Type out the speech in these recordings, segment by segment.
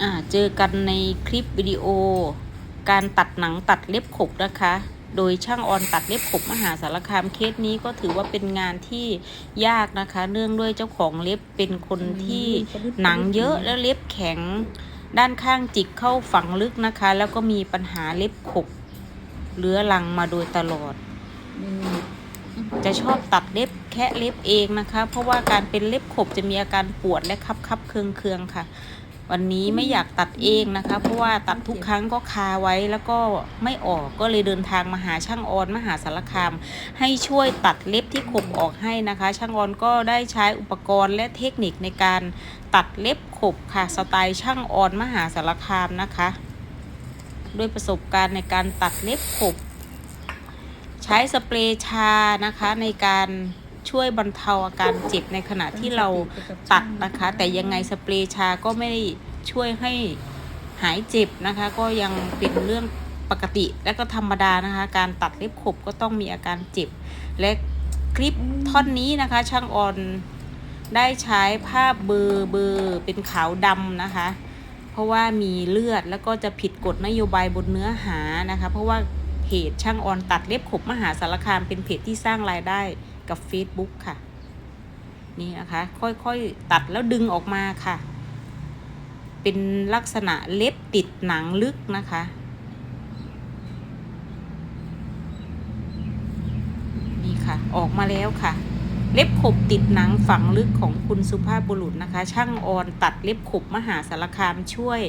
อ่าเจอกันในคลิปวิดีโอ การตัดหนังตัดเล็บขบนะคะ โดยช่างออนตัดเล็บขบมหาสารคามเคสนี้ก็ถือว่าเป็นงานที่ยากนะคะ เนื่องด้วยเจ้าของเล็บเป็นคนที่หนังเยอะแล้วเล็บแข็งด้านข้างจิกเข้าฝังลึกนะคะ แล้วก็มีปัญหาเล็บขบเรื้อรังมาโดยตลอด จะชอบตัดเล็บแค่เล็บเองนะคะ เพราะว่าการเป็นเล็บขบจะมีอาการปวดและคับคับๆเคืองเคืองๆค่ะ วันนี้ไม่อยากตัดเองนะคะ เพราะว่าตัดทุกครั้งก็คาไว้แล้วก็ไม่ออกก็เลยเดินทางมาหาช่างออนมหาสารคาม ให้ช่วยตัดเล็บที่ขบออกให้นะคะ ช่างออนก็ได้ใช้อุปกรณ์และเทคนิคในการตัดเล็บขบค่ะสไตล์ช่างออนมหาสารคามนะคะ ด้วยประสบการณ์ในการตัดเล็บขบ ใช้สเปรย์ชานะคะในการ ช่วยบรรเทาอาการเจ็บในขณะที่เราตัดนะคะ แต่ยังไงสเปรย์ชาก็ไม่ได้ช่วยให้หายเจ็บนะคะ ก็ยังเป็นเรื่องปกติและก็ธรรมดานะคะ การตัดเล็บขบก็ต้องมีอาการเจ็บ และคลิปท่อนนี้นะคะ ช่างออนได้ใช้ภาพเบอร์เบอร์เป็นขาวดำนะคะ เพราะว่ามีเลือดแล้วก็จะผิดกฎนโยบายบนเนื้อหานะคะ เพราะว่าเพจช่างออนตัดเล็บขบมหาสารคามเป็นเพจที่สร้างรายได้ กับ Facebook ค่ะ นี่นะคะ ค่อยๆตัดแล้วดึงออกมาค่ะ เป็นลักษณะเล็บติดหนังลึกนะคะนี่ค่ะออกมาแล้วค่ะ เล็บขบติดหนังฝังลึกของคุณสุภาพบุรุษนะคะ ช่างออนตัดเล็บขบมหาสารคามช่วย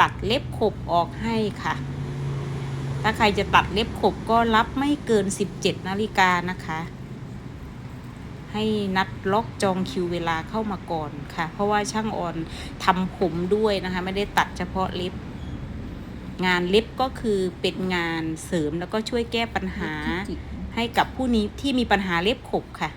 ตัดเล็บขบออกให้ค่ะถ้าใครจะตัดเล็บขบก็รับไม่เกิน 17 นาฬิกานะคะ ให้นัดล็อกจองคิวเวลาเข้ามาก่อนค่ะ เพราะว่าช่างออนทำผมด้วยนะคะ ไม่ได้ตัดเฉพาะเล็บ งานเล็บก็คือเป็นงานเสริมแล้วก็ช่วยแก้ปัญหาให้กับผู้นี้ที่มีปัญหาเล็บขบค่ะ